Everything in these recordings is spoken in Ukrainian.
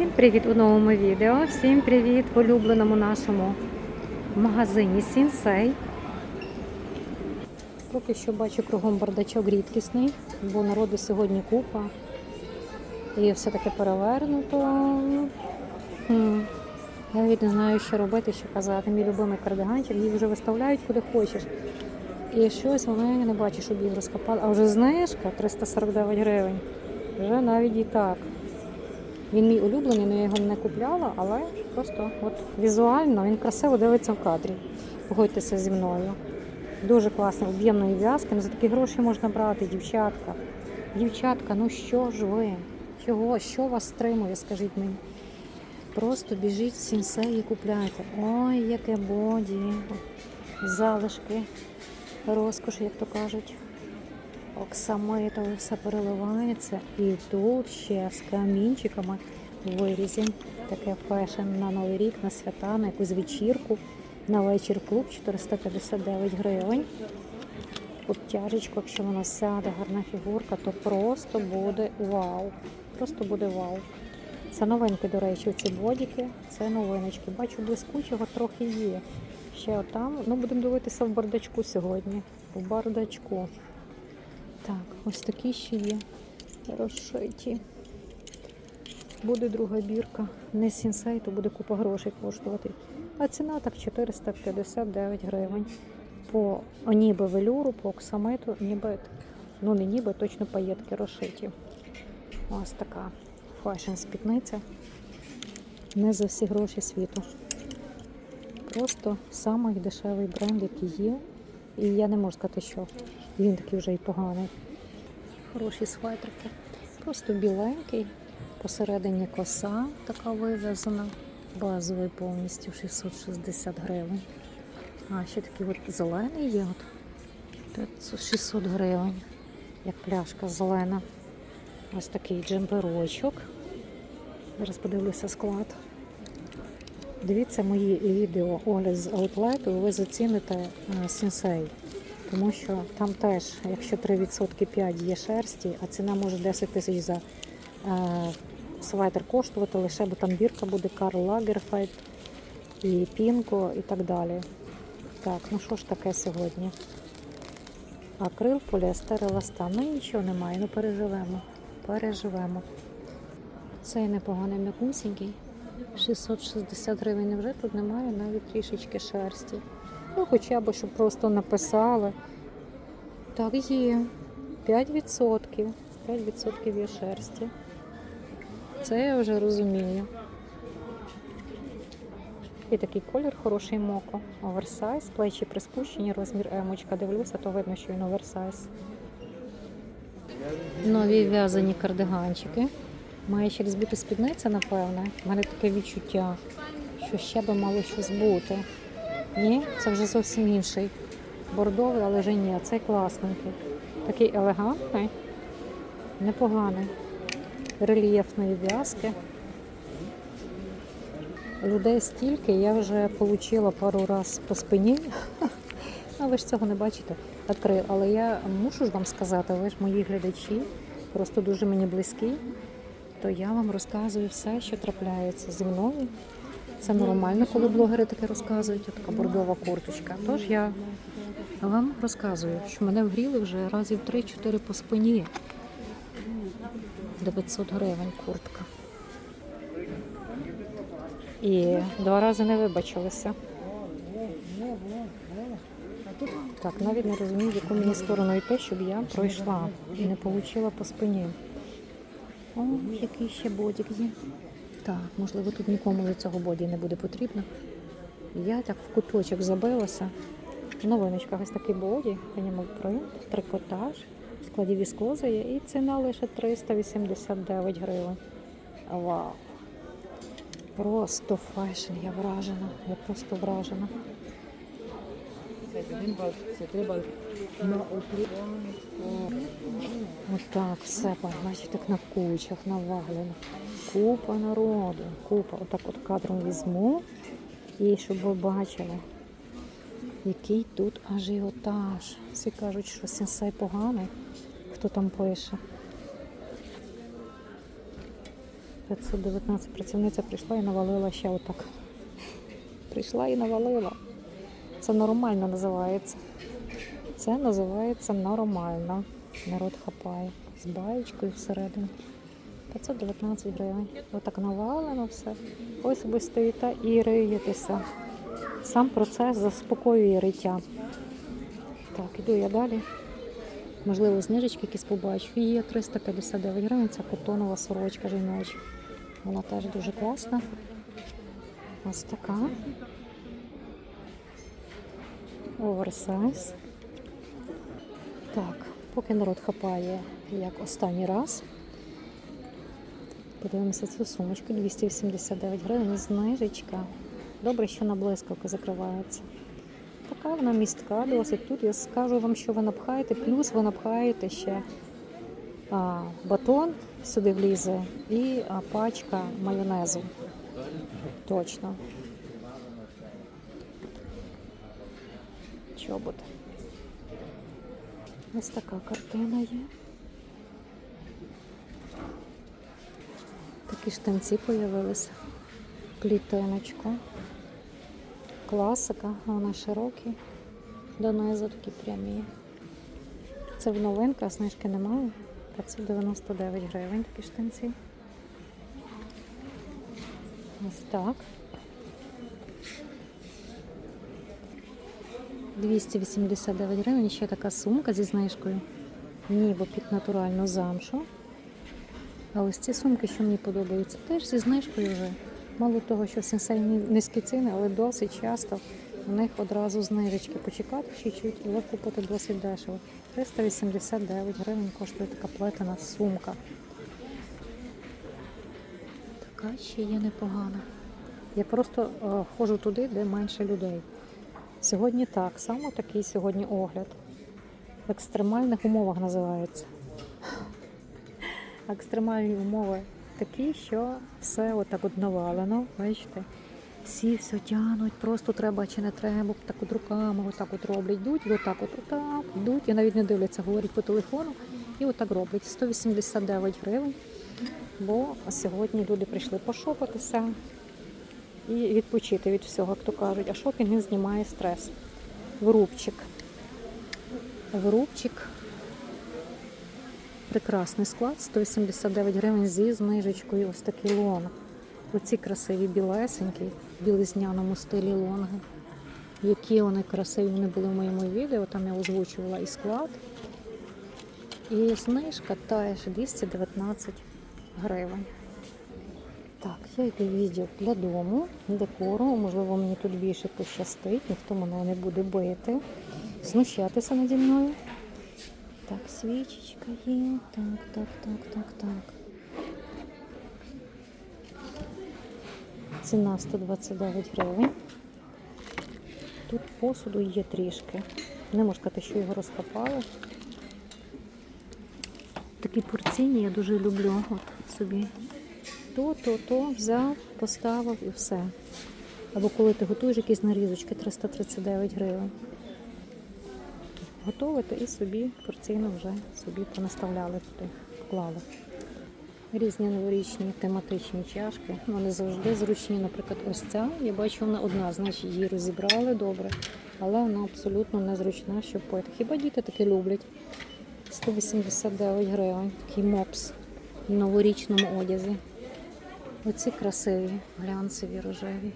Всім привіт у новому відео. Всім привіт в улюбленому нашому магазині Сінсей. Поки що бачу кругом бардачок рідкісний, бо народу сьогодні купа. І все таке перевернуто. Я навіть не знаю, що робити, що казати. Мій любимий кардиганчик, їх вже виставляють куди хочеш. І щось вони я не бачу, щоб їх розкопали. А вже знижка 349 гривень. Вже навіть і так. Він мій улюблений, але я його не купляла, але просто от візуально він красиво дивиться в кадрі. Погодьтеся зі мною. Дуже класно, об'ємної в'язки. За такі гроші можна брати, дівчатка. Дівчатка, ну що ж ви? Чого? Що вас стримує, скажіть мені? Просто біжіть в сінсей і купляйте. Ой, яке боді. Залишки, розкош, як то кажуть. Оксамитове все переливається. І тут ще з камінчиками вирізень. Таке фешн на Новий рік, на свята, на якусь вечірку. На вечір клуб 459 гривень. Обтяжечку, якщо вона сяде, гарна фігурка, то просто буде вау. Просто буде вау. Це новинки, до речі, ці бодіки, це новиночки. Бачу, блискучого трохи є. Ще отам. Ну, будемо дивитися в бардачку сьогодні. В бардачку. Так, ось такі ще є розшиті. Буде друга бірка. Не сінсей, то буде купа грошей коштувати. А ціна так 459 гривень. По ніби велюру, по оксамиту, ніби, ну не ніби, точно паєтки розшиті. Ось така фешн спідниця. Не за всі гроші світу. Просто самий дешевий бренд, який є. І я не можу сказати, що він такий вже і поганий. Хороші свайтерки. Просто біленький. Посередині коса така вив'язана. Базовий повністю 660 гривень. А ще такий от зелений є. От. 600 гривень. Як пляшка зелена. Ось такий джемперочок. Зараз подивлюся склад. Дивіться мої відео огляд з аутлету, ви заціните сенсей. Тому що там теж, якщо 3% 5 є шерсті, а ціна може 10 тисяч за е, свайтер коштувати лише, бо там бірка буде Карл Лагерфельд і Пінко і так далі. Так, ну що ж таке сьогодні? Акрил, поліестер, еластан. Ну нічого немає, ну переживемо. Переживемо. Цей непоганий м'якусінький. 660 гривень. Невже тут немає навіть трішечки шерсті? Ну, хоча б, щоб просто написали. Так, є. 5%. 5% є шерсті. Це я вже розумію. І такий колір хороший моко. Оверсайз, плечі приспущені, розмір емочка. Дивлюся, то видно, що він оверсайз. Нові в'язані кардиганчики. Має через бути спідниця, напевне. У мене таке відчуття, що ще би мало щось бути. Ні, це вже зовсім інший. Бордовий, але вже ні, цей класненький. Такий елегантний, непоганий. Рельєфної в'язки. Людей стільки, я вже отримала пару разів по спині. А ви ж цього не бачите. Відкрив. Але я мушу ж вам сказати, ви ж мої глядачі, просто дуже мені близькі, то я вам розказую все, що трапляється зі мною. Це нормально, коли блогери таке розказують, така бордова курточка. Тож я вам розказую, що мене вгріли вже разів 3-4 по спині. 900 гривень куртка. І два рази не вибачилися. Так, навіть не розумію, в яку мені сторону йти, щоб я пройшла і не отримала по спині. О, який ще бодік є. Так, можливо, тут нікому від цього боді не буде потрібно. Я так в куточок забилася. Новиночка, ось такий боді, анімал принт, трикотаж, складі віскоза є і ціна лише 389 гривень. Вау! Просто фешн, я вражена, я просто вражена. Ось так, все, бачите, так на кучах, на навалено. Купа народу, купа. Отак от кадром візьму. І щоб ви бачили, який тут ажіотаж. Всі кажуть, що сенсей поганий. Хто там пише? 519 працівниця прийшла і навалила ще отак. Прийшла і навалила. Це нормально називається. Це називається нормально. Народ хапає. З баєчкою всередині. 519 гривень. Отак навалено все. Ось ви стоїте і риєтеся. Сам процес заспокоює риття. Так, іду я далі. Можливо, знижечки якісь побачу. Є 359 гривень, це котонова сорочка жіноча. Вона теж дуже класна. Ось така. Оверсайз. Так, поки народ хапає як останній раз. Подивимося цю сумочку 289 гривень, знижечка. Добре, що на блискавки закривається. Така вона містка, досить. Тут я скажу вам, що ви напхаєте, плюс ви напхаєте ще а, батон сюди влізе і а, пачка майонезу. Точно. Чобот. Ось така картина є. Такі штанці появилися. Клітиночку. Класика, вона широкі. Донизу такі прямі. Це в новинках, знижки немає. 599 гривень такі штанці. Ось так. 289 гривень. Ще така сумка зі знижкою. Ніби під натуральну замшу. А ось ці сумки, що мені подобаються, теж зі знижкою вже. Мало того, що сенсей низькі ціни, але досить часто у них одразу знижечки. Почекати чуть-чуть і викупити досить дешево. 389 гривень коштує така плетена сумка. Така ще є непогана. Я просто е, ходжу туди, де менше людей. Сьогодні так, саме такий сьогодні огляд. В екстремальних умовах називається. Екстремальні умови такі, що все отак от навалено, бачите? Всі все тянуть, просто треба чи не треба, так от руками отак от роблять, йдуть, отак от отак, йдуть, і навіть не дивляться, говорять по телефону, і отак роблять. 189 гривень, бо сьогодні люди прийшли пошопатися і відпочити від всього, як то кажуть. А шопінг він знімає стрес. Врубчик. Врубчик. Прекрасний склад, 189 гривень зі знижечкою. Ось такий лонг. Оці красиві білесенькі, в білизняному стилі лонги. Які вони красиві вони були в моєму відео, там я озвучувала і склад. І знижка теж 219 гривень. Так, я йду в для дому, декору. Можливо, мені тут більше пощастить, ніхто мене не буде бити, знущатися наді мною. Так, свічечка є. Так, так, так, так, так. Ціна 129 гривень. Тут посуду є трішки. Не можу сказати, що його розкопали. Такі порційні я дуже люблю. От собі. То, то, то взяв, поставив і все. Або коли ти готуєш якісь нарізочки 339 гривень. Готовите і собі порційно вже собі понаставляли туди, вклали. Різні новорічні тематичні чашки. Вони завжди зручні. Наприклад, ось ця. Я бачу, вона одна, значить її розібрали добре, але вона абсолютно незручна, щоб пити. Хіба діти таке люблять? 189 гривень. Такий мопс в новорічному одязі. Оці красиві, глянцеві, рожеві.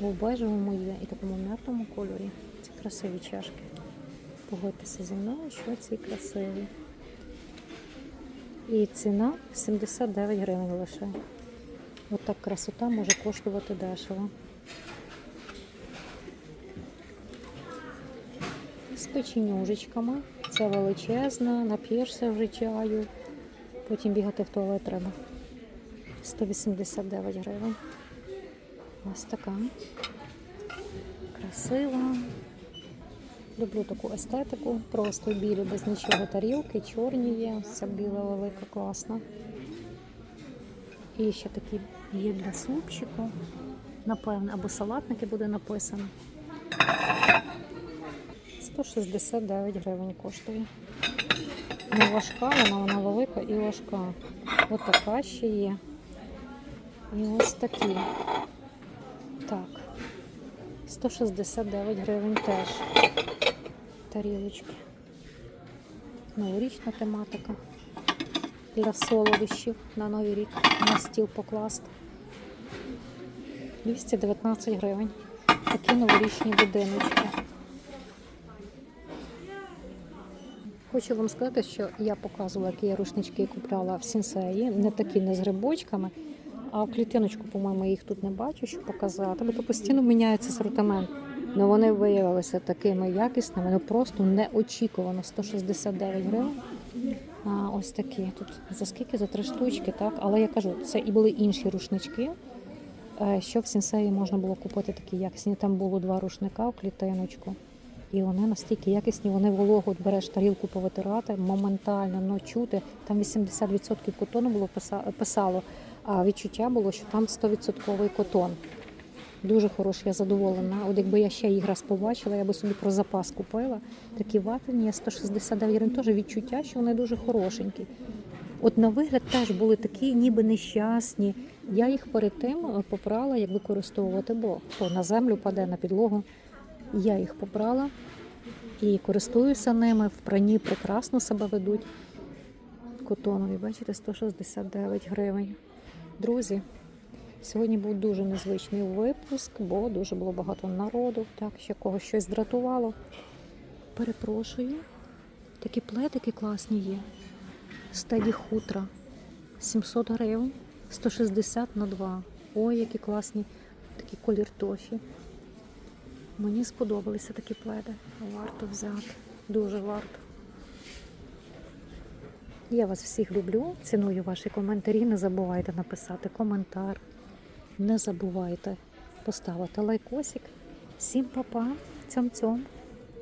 У бежевому є і такому м'ятному кольорі. Ці красиві чашки. Погодьтеся зі мною, що ці красиві. І ціна 79 гривень лише. От красота може коштувати дешево. З печенюжечками. Це величезна, нап'єшся вже чаю. Потім бігати в туалет треба. 189 гривень. Ось така. Красива. Люблю таку естетику, просто білі, без нічого тарілки, чорні є, ось ця біла велика, класна. І ще такі є для супчику, напевно, або салатники буде написано. 169 гривень коштує. Не важка, вона, вона велика і важка. Отака ще є. І ось такі. Так. 169 гривень теж. Тарілочки. Новорічна тематика. Для солодощів на Новий рік на стіл покласти. 219 гривень. Такі новорічні будиночки. Хочу вам сказати, що я показувала, які я рушнички купляла в сінсеї. Не такі не з грибочками, а в клітиночку, по-моєму, їх тут не бачу, щоб показати. Бо то постійно міняється асортимент. Ну вони виявилися такими якісними, ну просто неочікувано. 169 гривень. А, ось такі. Тут за скільки? За три штучки, так? Але я кажу, це і були інші рушнички. Е, Що в сінсеї можна було купити такі якісні. Там було два рушника в клітиночку. І вони настільки якісні, вони вологу береш тарілку повитирати, моментально ну, чути. Там 80% котону було писало, а відчуття було, що там 100% котон. Дуже хороший, я задоволена. От якби я ще їх раз побачила, я би собі про запас купила. Такі вафельні, я 169 гривень, теж відчуття, що вони дуже хорошенькі. От на вигляд теж були такі, ніби нещасні. Я їх перед тим е, попрала, як використовувати, бо то на землю паде, на підлогу. Я їх попрала і користуюся ними. В прані прекрасно себе ведуть. Котонові, бачите, 169 гривень. Друзі, сьогодні був дуже незвичний випуск, бо дуже було багато народу. Так, ще когось щось здратувало. Перепрошую. Такі плетики класні є. Стеді хутра. 700 гривень, 160 на 2. Ой, які класні, такий колір тофі. Мені сподобалися такі пледи. Варто взяти. Дуже варто. Я вас всіх люблю, ціную ваші коментарі. Не забувайте написати коментар. Не забувайте поставити лайкосик. Всім па-па, цьом-цьом.